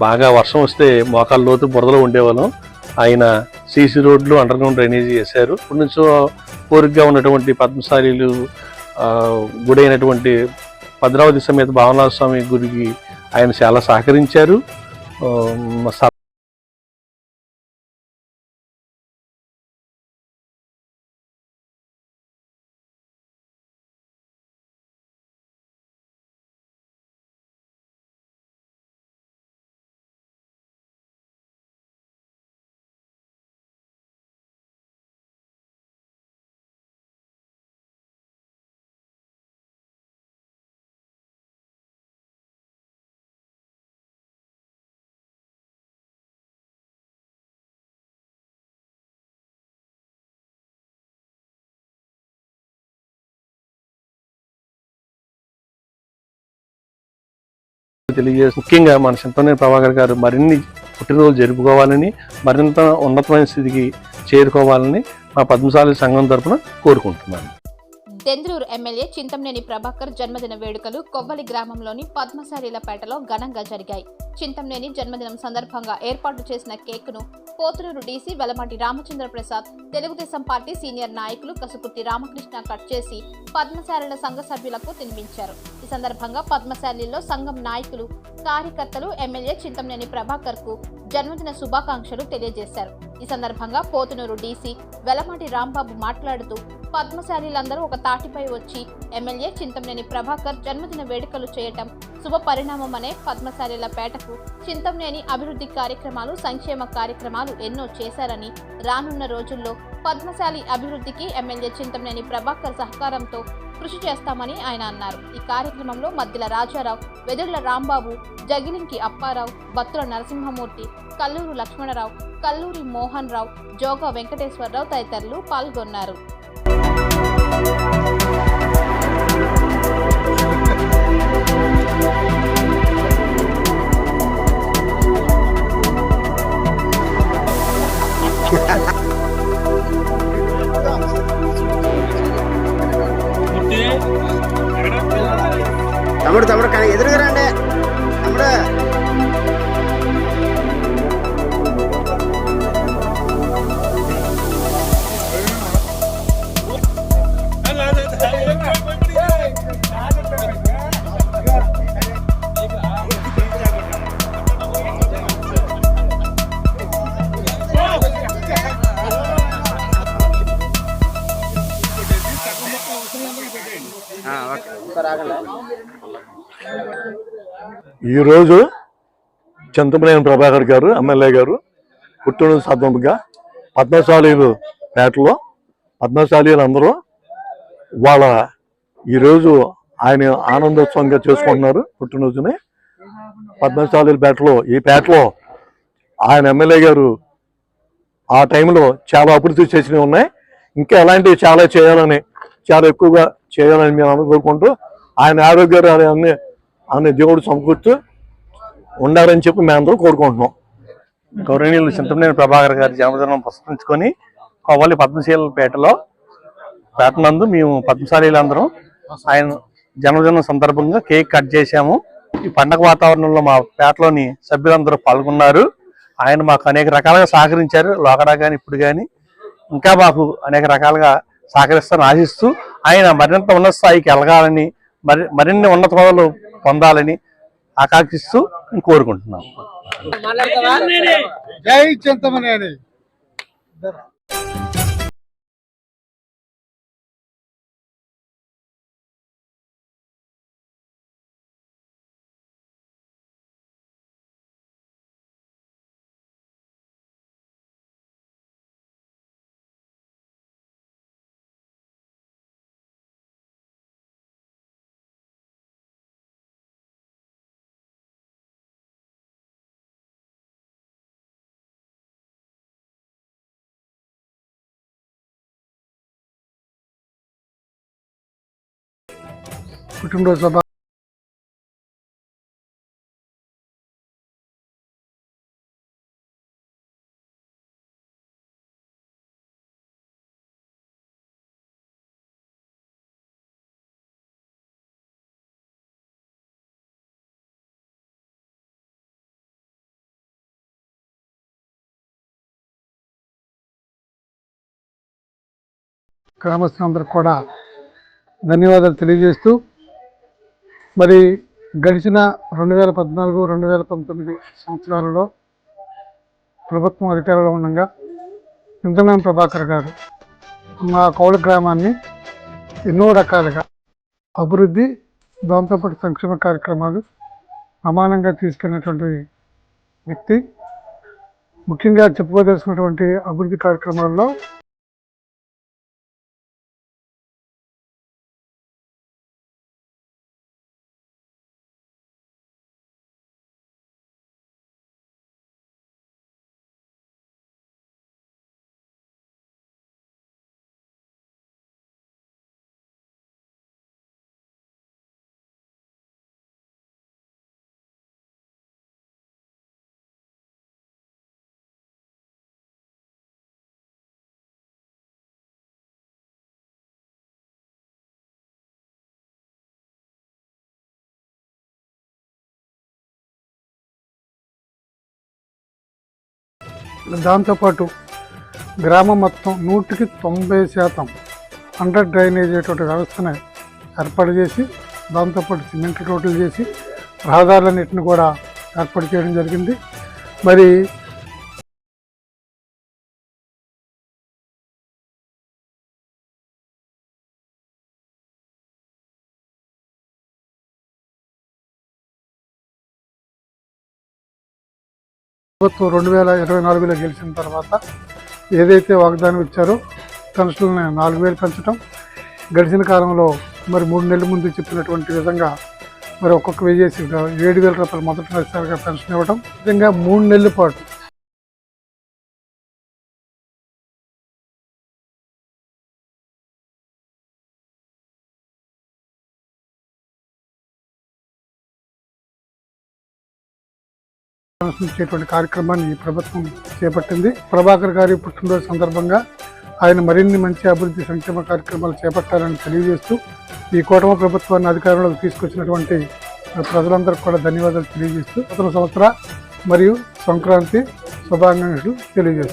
బాగా వర్షం వస్తే మోకాళ్ళ లోతు బురదలో ఉండేవాళ్ళం. ఆయన సీసీ రోడ్లు అండర్ గ్రౌండ్ డ్రైనేజీ చేశారు ఇప్పటి నుంచో కోరికగా ఉన్నటువంటి పద్మశాలీలు ఆ, గుడి అయినటువంటి భద్రావతి సమేత భావనాథ స్వామి గుడికి ఆయన చాలా సహకరించారు. తెలియజేసి ముఖ్యంగా మన చింతనే ప్రభాకర్ గారు మరిన్ని పుట్టినరోజులు జరుపుకోవాలని మరింత ఉన్నతమైన స్థితికి చేరుకోవాలని మా పద్మశాలి సంఘం తరఫున కోరుకుంటున్నాను. దెంద్రూరు ఎమ్మెల్యే చింతంనేని ప్రభాకర్ జన్మదిన వేడుకలు కొవ్వలి గ్రామంలోని పద్మశాలీలపేటలో ఘనంగా జరిగాయి. చింతంనేని జన్మదినం సందర్భంగా ఏర్పాటు చేసిన కేకును Pothuluru DC Velamati Ramachandra Prasad Telugudesam party senior నాయకులు కసుకుర్తి రామకృష్ణ కట్ చేసి పద్మశాలీల సంఘ సభ్యులకు తినిపించారు. ఈ సందర్భంగా పద్మశాలీల్లో సంఘం నాయకులు కార్యకర్తలు ఎమ్మెల్యే చింతమనేని ప్రభాకర్కు జన్మదిన శుభాకాంక్షలు తెలియజేశారు. ఈ సందర్భంగా పోతునూరు డీసీ వెలమాటి రాంబాబు మాట్లాడుతూ పద్మశాలీలందరూ ఒక తాటిపై వచ్చి ఎమ్మెల్యే చింతమనేని ప్రభాకర్ జన్మదిన వేడుకలు చేయటం శుభ పరిణామమనే పద్మశాలీల పేటకు చింతమనేని అభివృద్ధి కార్యక్రమాలు సంక్షేమ కార్యక్రమాలు ఎన్నో చేశారని రానున్న రోజుల్లో పద్మశాలి అభివృద్ధికి ఎమ్మెల్యే చింతమనేని ప్రభాకర్ సహకారంతో కృషి చేస్తామని ఆయన అన్నారు. ఈ కార్యక్రమంలో మద్దిల రాజారావు వెదుర్ల రాంబాబు జగిలింకి అప్పారావు బత్తుల నరసింహమూర్తి కల్లూరు లక్ష్మణరావు కల్లూరి మోహన్ రావు జోగా వెంకటేశ్వరరావు తదితరులు పాల్గొన్నారు. ఈరోజు చింతమనేని ప్రభాకర్ గారు ఎమ్మెల్యే గారు పుట్టినరోజు సందర్భంగా పద్మశాలీలు పేటలో పద్మశాలీలు అందరూ వాళ్ళ ఈరోజు ఆయన ఆనందోత్సవంగా చేసుకుంటున్నారు పుట్టినరోజుని పద్మశాలీల పేటలో ఈ పేటలో ఆయన ఎమ్మెల్యే గారు ఆ టైంలో చాలా అభివృద్ధి చేసినవి ఉన్నాయి. ఇంకా ఎలాంటివి చాలా చేయాలని చాలా ఎక్కువగా చేయాలని మేము అనుకోకుంటూ కోరుకుంటూ ఆయన ఆరోగ్యాలు అన్ని దేవుడు సమకూర్చు ఉండాలని చెప్పి మేమందరూ కోరుకుంటున్నాం. గౌరవనీయులు చింతమనేని ప్రభాకర్ గారి జన్మదినం పురస్కరించుకొని కొవ్వలి పద్మశీలపేటలో పేటనందు మేము పద్మశాలీలందరం ఆయన జన్మదినం సందర్భంగా కేక్ కట్ చేశాము. ఈ పండగ వాతావరణంలో మా పేటలోని సభ్యులందరూ పాల్గొన్నారు. ఆయన మాకు అనేక రకాలుగా సహకరించారు. లోకడా కానీ ఇప్పుడు కానీ ఇంకా మాకు అనేక రకాలుగా సహకరిస్తారని ఆశిస్తూ ఆయన మరింత ఉన్నత స్థాయికి వెళ్ళగాలని మరి మరిన్ని ఉన్నత పదవులు పొందాలని ఆకాంక్షిస్తూ కోరుకుంటున్నాం. జై చింతమనేని. పుట్టినరోజు గ్రామస్తులందరూ కూడా ధన్యవాదాలు తెలియజేస్తూ మరి గడిచిన రెండు వేల పద్నాలుగు రెండు వేల పంతొమ్మిది సంవత్సరాలలో ప్రభుత్వం అధికారంలో ఉండగా చింతమనేని ప్రభాకర్ గారు మా కౌల గ్రామాన్ని ఎన్నో రకాలుగా అభివృద్ధి దాంతోపాటు సంక్షేమ కార్యక్రమాలు సమానంగా తీసుకెళ్ళినటువంటి వ్యక్తి. ముఖ్యంగా చెప్పుకోదలసినటువంటి అభివృద్ధి కార్యక్రమాల్లో దాంతోపాటు గ్రామం మొత్తం నూటికి తొంభై శాతం అండర్ డ్రైనేజ్ అటువంటి వ్యవస్థను ఏర్పాటు చేసి దాంతోపాటు సిమెంట్ రోడ్లు చేసి రహదారులన్నింటిని కూడా ఏర్పాటు చేయడం జరిగింది. మరి ప్రభుత్వం రెండు వేల ఇరవై నాలుగులో గెలిచిన తర్వాత ఏదైతే వాగ్దానం ఇచ్చారో పెన్షన్లను నాలుగు వేలు పెంచడం గడిచిన కాలంలో మరి మూడు నెలల ముందు చెప్పినటువంటి విధంగా మరి ఒక్కొక్క వెయ్యేసి ఏడు వేల రూపాయలు మొదటి నెలసరిగా పెన్షన్ ఇవ్వడం విధంగా మూడు నెలల పాటు ఇచ్చేటువంటి కార్యక్రమాన్ని ఈ ప్రభుత్వం చేపట్టింది. ప్రభాకర్ గారి పుట్టినరోజు సందర్భంగా ఆయన మరిన్ని మంచి అభివృద్ధి సంక్షేమ కార్యక్రమాలు చేపట్టాలని తెలియజేస్తూ ఈ కూటమి ప్రభుత్వాన్ని అధికారంలోకి తీసుకొచ్చినటువంటి ప్రజలందరికీ కూడా ధన్యవాదాలు తెలియజేస్తూ నూతన సంవత్సర మరియు సంక్రాంతి శుభాకాంక్షలు తెలియజేస్తాం.